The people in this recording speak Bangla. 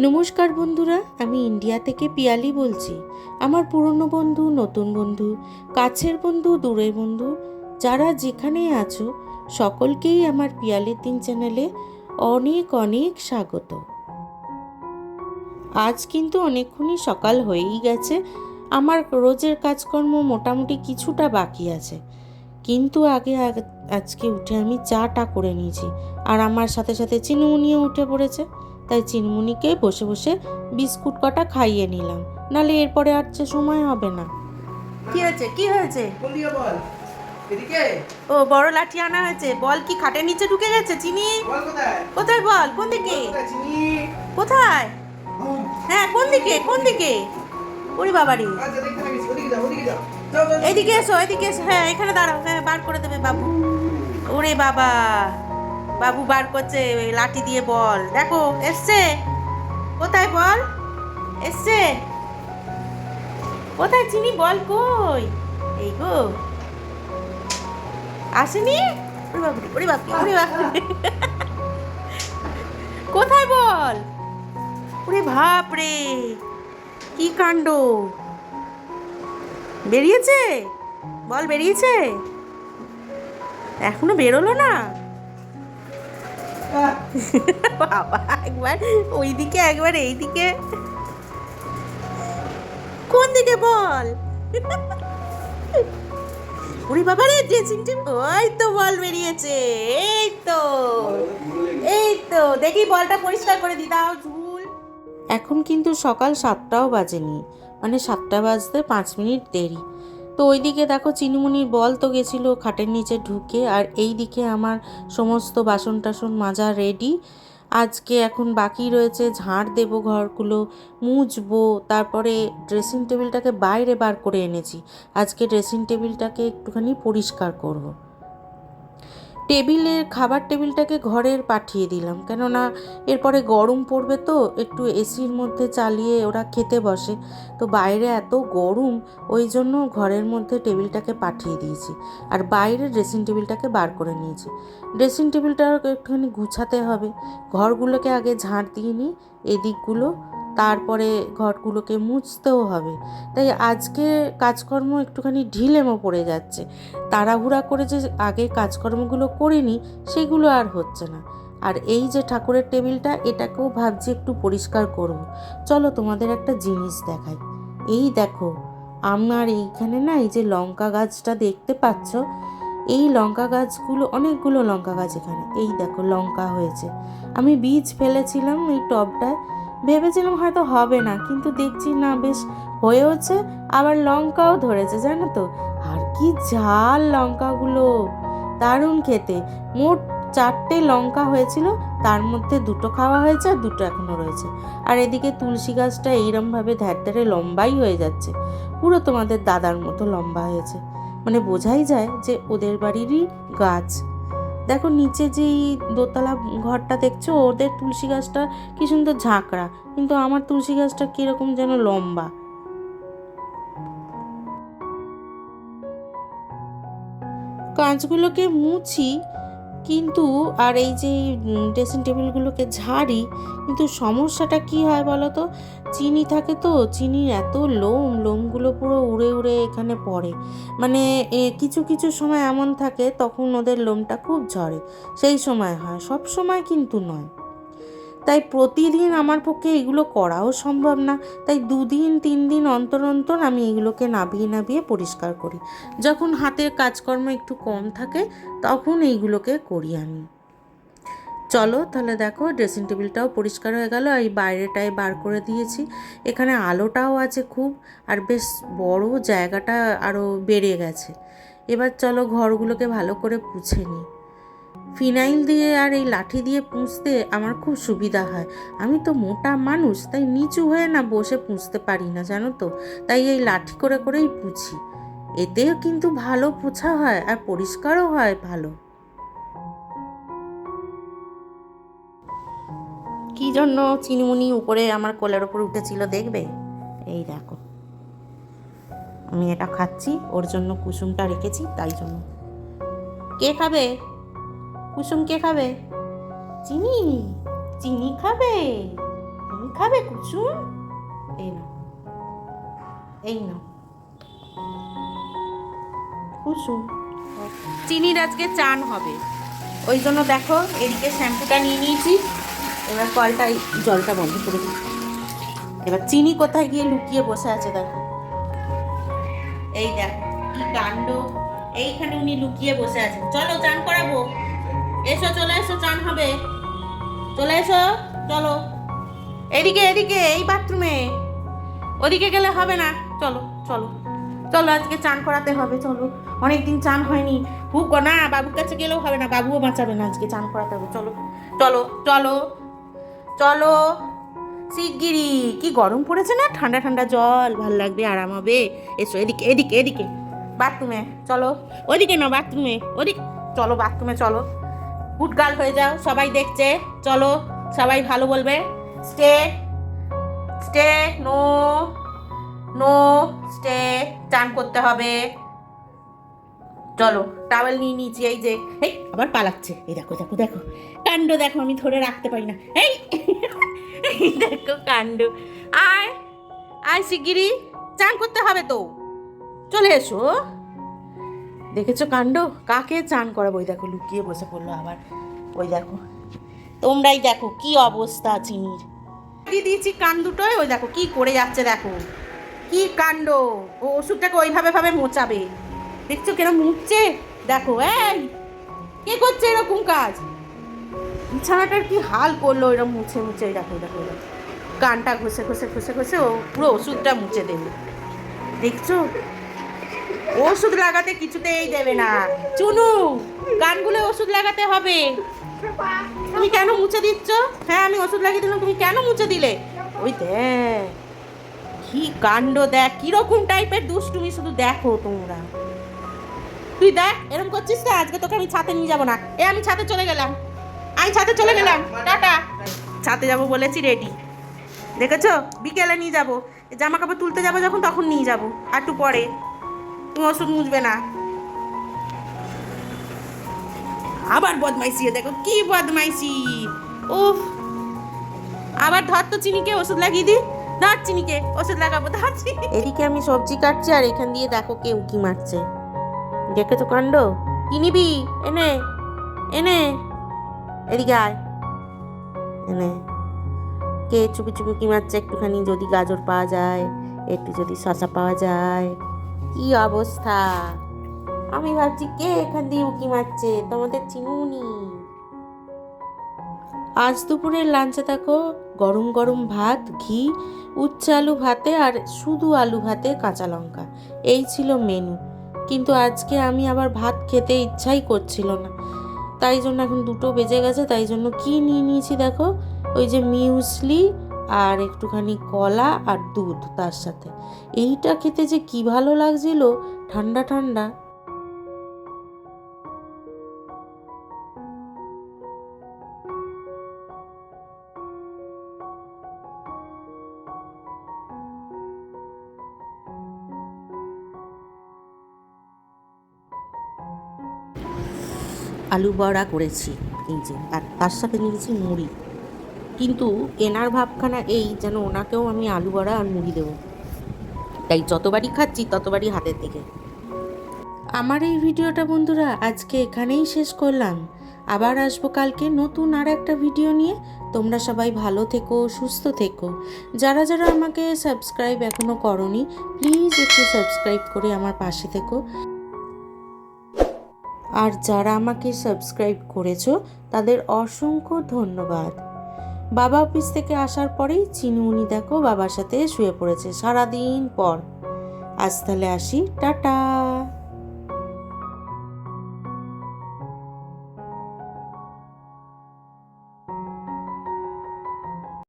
নমস্কার বন্ধুরা, আমি ইন্ডিয়া থেকে পিয়ালি বলছি। আমার পুরনো বন্ধু, নতুন বন্ধু, কাছের বন্ধু, দূরের বন্ধু, যারা যেখানেই আছো, সকলকেই আমার পিয়ালির তিন চ্যানেলে অনেক অনেক স্বাগত। আজ কিন্তু অনেকক্ষণই সকাল হয়েই গেছে। আমার রোজের কাজকর্ম মোটামুটি কিছুটা বাকি আছে। কিন্তু আগে আগ- আজকে উঠে আমি চাটা করে নিয়েছি। আর আমার সাথে সাথে চিনুমুনিও উঠে পড়েছে। তাই চিনমুনিকে বসে বসে বিস্কুট কটা খাইয়ে নিলাম। নালে এরপরে আর যে সময় হবে না। কি হয়েছে? কি হয়েছে? কোন বল। এদিকে? ও বড় লাঠি আনা হয়েছে। বল কি খাটের নিচে ঢুকে গেছে চিনি? বল কোথায়? কোথায় বল? কোন দিকে? কোথায় চিনি? কোথায়? হ্যাঁ কোন দিকে? কোন দিকে? ওরে বাবারি। আচ্ছা দেখতে লাগিস। ওদিকে যাও ওদিকে যাও যাও যাও। এদিকে এসো এদিকে এসো। হ্যাঁ এখানে দাঁড়াও। হ্যাঁ বার করে দেবে বাবু। ওরে বাবা। বাবু বার করছে লাঠি দিয়ে বল। দেখো, এসছে? কোথায় বল? এসছে? কোথায় চিনি? বল কই? এই গো। আসেনি? বাবু কোথায় বল? ওরে বাপ রে কি কাণ্ড? বেরিয়েছে? বল, বেরিয়েছে? এখনও বেরোলো না? বাবা, একবার ওইদিকে, একবার এইদিকে। কোন দিকে বল? ওরে বাবা রে ড্রেসিং টেবিল ওই তো বল বেরিয়েছে, এই তো এই তো। দেখি বলটা পরিষ্কার করে দি, দাও ঝুল। এখন কিন্তু সকাল সাতটাও বাজেনি মানে সাতটা বাজতে পাঁচ মিনিট দেরি। তো ওইদিকে দেখো চিনিমুনির বল তো গেছিল খাটের নিচে ঢুকে, আর এই দিকে আমার সমস্ত বাসন টাসন মাজা রেডি আজকে এখন বাকি রয়েছে ঝাড় দেবো ঘরগুলো, মুছবো, তারপরে ড্রেসিং টেবিলটাকে বাইরে বার করে এনেছি আজকে ড্রেসিং টেবিলটাকে একটুখানি পরিষ্কার করব। টেবিলের, খাবার টেবিলটাকে ঘরের পাঠিয়ে দিলাম। কেননা এরপরে গরম পড়বে তো, একটু এসির মধ্যে চালিয়ে ওরা খেতে বসে। তো বাইরে এত গরম, ওই জন্য ঘরের মধ্যে টেবিলটাকে পাঠিয়ে দিয়েছি। আর বাইরে ড্রেসিং টেবিলটাকে বার করে নিয়েছি। ড্রেসিং টেবিলটা একটুখানি গুছাতে হবে। ঘরগুলোকে আগে ঝাঁট দিয়ে নিই, এদিকগুলো তারপরে ঘরগুলোকে মুছতেও হবে। তাই আজকে কাজকর্ম একটুখানি ঢিলেমো পড়ে যাচ্ছে। তাড়াহুড়া করে যে আগে কাজকর্মগুলো করিনি, সেগুলো আর হচ্ছে না। আর এই যে ঠাকুরের টেবিলটা, এটাকেও ভাবছি একটু পরিষ্কার করব। চলো তোমাদের একটা জিনিস দেখাই। এই দেখো, আমার এইখানে না এই যে লঙ্কা গাছটা দেখতে পাচ্ছ? এই লঙ্কা গাছগুলো, অনেকগুলো লঙ্কা গাছ এখানে। এই দেখো, লঙ্কা হয়েছে। আমি বীজ ফেলেছিলাম এই টবটায়। ভেবেছিলাম হয়তো হবে না, কিন্তু দেখছি না, বেশ হয়েওছে। আবার লঙ্কাও ধরেছে, জানো তো? আর কি ঝাল লঙ্কাগুলো! দারুণ খেতে। মোট চারটে লঙ্কা হয়েছিল, তার মধ্যে দুটো খাওয়া হয়েছে আর দুটো এখনও রয়েছে। আর এদিকে তুলসী গাছটা এইরমভাবে ধ্যার ধ্যারে লম্বাই হয়ে যাচ্ছে। পুরো তোমাদের দাদার মতো লম্বা হয়েছে। মানে বোঝাই যায় যে ওদের বাড়িরই গাছ। দেখো নিচে যেই দোতলা ঘরটা দেখছ, ওদের তুলসী গাছটা কি সুন্দর ঝাঁকড়া, কিন্তু আমার তুলসী গাছটা কীরকম যেন লম্বা। কাঁচগুলোকে মুছি কিন্তু আর এই যে ড্রেসিং টেবিলগুলোকে ঝাড়ি, কিন্তু সমস্যাটা কি হয় বলো তো চিনি থাকে তো, চিনির এত লোম, লোমগুলো পুরো উড়ে উড়ে এখানে পড়ে। মানে কিছু কিছু সময় এমন থাকে, তখন ওদের লোমটা খুব ঝরে। সেই সময় হয়, সব সময় কিন্তু নয়। তাই প্রতিদিন আমার পক্ষে এগুলো করাও সম্ভব না। তাই দুদিন তিন দিন অন্তর অন্তর আমি এগুলোকে নাবিয়ে নাবিয়ে পরিষ্কার করি। যখন হাতের কাজকর্ম একটু কম থাকে, তখন এইগুলোকে করি আমি। চলো তাহলে দেখো ড্রেসিং টেবিলটাও পরিষ্কার হয়ে গেল। এই বাইরেটায় বার করে দিয়েছি। এখানে আলোটাও আছে খুব, আর বেশ বড় জায়গাটা আরও বেড়ে গেছে। এবার চলো ঘরগুলোকে ভালো করে পুছে নিই। ফিনাইল দিয়ে আর এই লাঠি দিয়ে পুঁছতে আমার খুব সুবিধা হয়। আমি তো মোটা মানুষ, তাই নিচু হয়ে না বসে পুঁছতে পারি না, জানো তো? তাই এই লাঠি করে করেই পুছি এতেও কিন্তু ভালো পোছা হয় আর পরিষ্কারও হয় ভালো। কি জন্য চিনিমুনি উপরে আমার কোলের ওপর উঠেছিল দেখবে? এই দেখো। আমি এটা খাচ্ছি, ওর জন্য কুসুমটা রেখেছি, তাই জন্য। কে খাবে? কুসুম কে খাবে? চিনি। চিনি খাবে? তুমি খাবে কুসুম? এই না এই না কুসুম। চিনির আজকে চান হবে। ওই জন্য দেখো, এদিকে শ্যাম্পুটা নিয়ে নিয়েছি। এবার কলটা জলটা বন্ধ করে দিই। এবার চিনি কোথায় গিয়ে লুকিয়ে বসে আছে দেখো। এই দেখো, কি কাণ্ড। এইখানে উনি লুকিয়ে বসে আছেন। চলো চান করাবো। এসো, চলে এসো, চান হবে। চলে এসো, চলো। এদিকে এদিকে, এই বাথরুমে। ওদিকে গেলে হবে না। চলো চলো। চলো, আজকে চান করাতে হবে, চলো। অনেকদিন চান হয়নি। হুক না, বাবুর কাছে গেলেও হবে না। বাবুও বাঁচাবে না আজকে চান করাতে হবে। চলো চলো চলো চলো। শিগগিরি কি গরম পড়েছে না? ঠান্ডা ঠান্ডা জল। ভালো লাগবে, আরাম হবে। এসো, এদিকে এদিকে এদিকে। বাথরুমে, চলো। ওদিকে না বাথরুমে। ওদিকে, চলো, বাথরুমে, চলো। গুটগাল হয়ে যাও, সবাই দেখছে। চলো, সবাই ভালো বলবে। Stay stay, no no, stay, চান করতে হবে। চলো টাওয়েল নিয়ে নিচে এই যে। এই আবার পালাচ্ছে। এই দেখো দেখো দেখো। কাণ্ড দেখো, আমি ধরে রাখতে পারি না। এই দেখো কাণ্ড। আয় আয় শিগগিরি, চান করতে হবে তো। চলে এসো। দেখেছ কাণ্ড? কাকে চান করাবো ওই দেখো, লুকিয়ে বসে পড়ল আবার। ওই দেখো। তোমরাই দেখো কি অবস্থা চিনির। দিয়ে দিয়েছি কান দুটোয়? ওই দেখো, কি করে যাচ্ছে দেখো। কি কাণ্ড? ও ওষুধটাকে ওইভাবে ভাবে মোচাবে। দেখছ কেরম মুখছে দেখো, এই! কে করছে এরকম কাজ? বিছানাটার কি হাল করল এরকম মুছে মুছে? দেখো দেখো। কানটা ঘষে ঘষে ঘষে ঘষে ও পুরো ওষুধটা মুছে দেবে। দেখছ? ওষুধ লাগাতে কিছুতেই দেবে না। চুনু কানগুলো ওষুধ লাগাতে হবে। তুমি কেন মুছে দিচ্ছ? হ্যাঁ আমি ওষুধ লাগিয়ে দিলাম, তুমি কেন মুছে দিলে? ওই দেখ, কি কাণ্ড দেখ, কীরকম টাইপের দুষ্টুমি শুধু দেখো তোমরা। তুই দেখ এরকম করছিস তো আজকে তোকে আমি ছাতে নিয়ে যাব না। এ, আমি ছাতে চলে গেলাম। আমি ছাতে চলে গেলাম। টাটা। ছাতে যাব বলেছি রেডি দেখেছ? বিকেলে নিয়ে যাব। জামা কাপড় তুলতে যাব যখন, তখন নিয়ে যাব। একটু পরে। তুমি ওষুধ মুছবে না। আবার বদমাইশি দেখো কি বদমাইশি। উফ, আবার ধর তো চিনিকে ওষুধ লাগিয়ে দি। ধর চিনিকে, ওষুধ লাগাবো, ধর এদিকে আমি সবজি কাটছি আর এখান দিয়ে দেখো কে উকি মারছে। দেখে তো কাণ্ড। কি নিবি? এনে এনে। এদিকে আয়। এনে। কে চুপি চুপি উকি মারছে? একটুখানি যদি গাজর পাওয়া যায়, একটু যদি শশা পাওয়া যায়। কি অবস্থা? আমি ভাবছি কে এখান দিয়ে উকি মারছে? তোমাদের চিনুনি। আজ দুপুরের লাঞ্চে দেখো, গরম গরম ভাত, ঘি, উচ্ছে আলু ভাতে আর শুধু আলু ভাতে কাঁচা লঙ্কা। এই ছিল মেনু কিন্তু আজকে আমি আবার ভাত খেতে ইচ্ছাই করছিল না। তাই জন্য এখন দুটো বেজে গেছে, তাই জন্য কি নিয়ে নিয়েছি দেখো? ওই যে মিউসলি আর একটুখানি কলা আর দুধ তার সাথে। এইটা খেতে যে কি ভালো লাগছিল, ঠান্ডা ঠান্ডা। আলু বড়া করেছি, এই যে, আর তার সাথে নিয়েছি মুড়ি। কিন্তু এনার ভাবখানা এই যেন ওনাকেও আমি আলু বড়া আর মুড়ি দেবো। তাই যতবারই খাচ্ছি, ততবারই হাতের দিকে। আমার এই ভিডিওটা বন্ধুরা আজকে এখানেই শেষ করলাম। আবার আসব কালকে নতুন আর একটা ভিডিও নিয়ে। তোমরা সবাই ভালো থেকো, সুস্থ থেকো। যারা যারা আমাকে সাবস্ক্রাইব এখনও করনি, প্লিজ একটু সাবস্ক্রাইব করে আমার পাশে থেকো। আর যারা আমাকে সাবস্ক্রাইব করেছ, তাদের অসংখ্য ধন্যবাদ। বাবা অফিস থেকে আসার পরেই উনি দেখো বাবার সাথে শুয়ে পড়েছে সারাদিন পর। আজ তাহলে আসি, টাটা।